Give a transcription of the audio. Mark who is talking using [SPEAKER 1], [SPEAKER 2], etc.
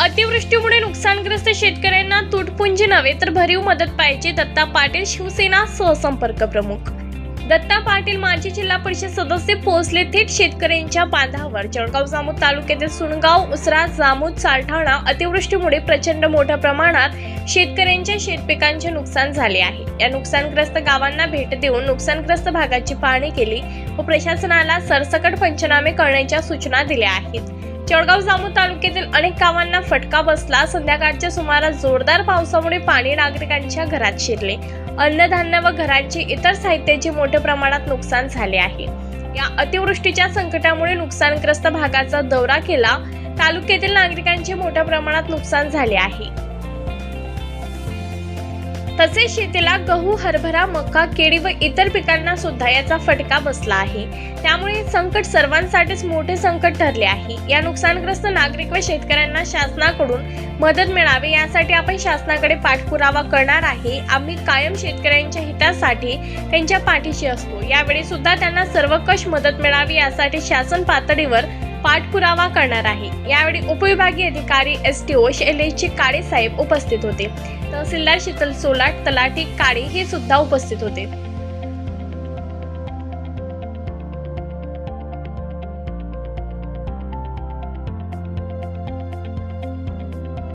[SPEAKER 1] अतिवृष्टीमुळे नुकसानग्रस्त शेतकऱ्यांना तुटपुंजी नव्हे तर भरीव मदत पाहिजे दत्ता पाटील शिवसेना सहसंपर्क प्रमुख. दत्ता पाटील माजी जिल्हा परिषद सदस्य पोहोचले थेट शेतकऱ्यांच्या बांधावर. जळगाव जामोद तालुक्यातील सुनगाव उसरा जामोद सालठाणा अतिवृष्टीमुळे प्रचंड मोठ्या प्रमाणात शेतकऱ्यांच्या शेतपिकांचे नुकसान झाले आहे. या नुकसानग्रस्त गावांना भेट देऊन नुकसानग्रस्त भागाची पाहणी केली व प्रशासनाला सरसकट पंचनामे करण्याच्या सूचना दिल्या आहेत. जळगाव जामोद तालुक्यातील अनेक गावांना फटका बसला. संध्याकाळच्या सुमारास जोरदार पावसामुळे पाणी नागरिकांच्या घरात शिरले. अन्नधान्य व घरांचे इतर साहित्याचे मोठ्या प्रमाणात नुकसान झाले आहे. या अतिवृष्टीच्या संकटामुळे नुकसानग्रस्त भागाचा दौरा केला. तालुक्यातील नागरिकांचे मोठ्या प्रमाणात नुकसान झाले आहे. तसेच शेतीला गहू हरभरा मका केळी व इतर पिकांना सुद्धा याचा फटका बसला आहे. त्यामुळे संकट सर्वांसाठीच मोठे संकट ठरले आहे. या नुकसानग्रस्त नागरिक व शेतकऱ्यांना शासनाकडून मदत मिळावी यासाठी आपण शासनाकडे पाठपुरावा करणार आहे. आम्ही कायम शेतकऱ्यांच्या हितासाठी त्यांच्या पाठीशी असतो. यावेळी सुद्धा त्यांना सर्वकष मदत मिळावी यासाठी शासन पातळीवर पाठपुरावा करणार आहे. यावेळी उपविभागीय अधिकारी एस टी ओ शैलेशजी काळे साहेब उपस्थित होते. तहसीलदार शीतल सोलाट तलाठी काळे हे सुद्धा उपस्थित होते.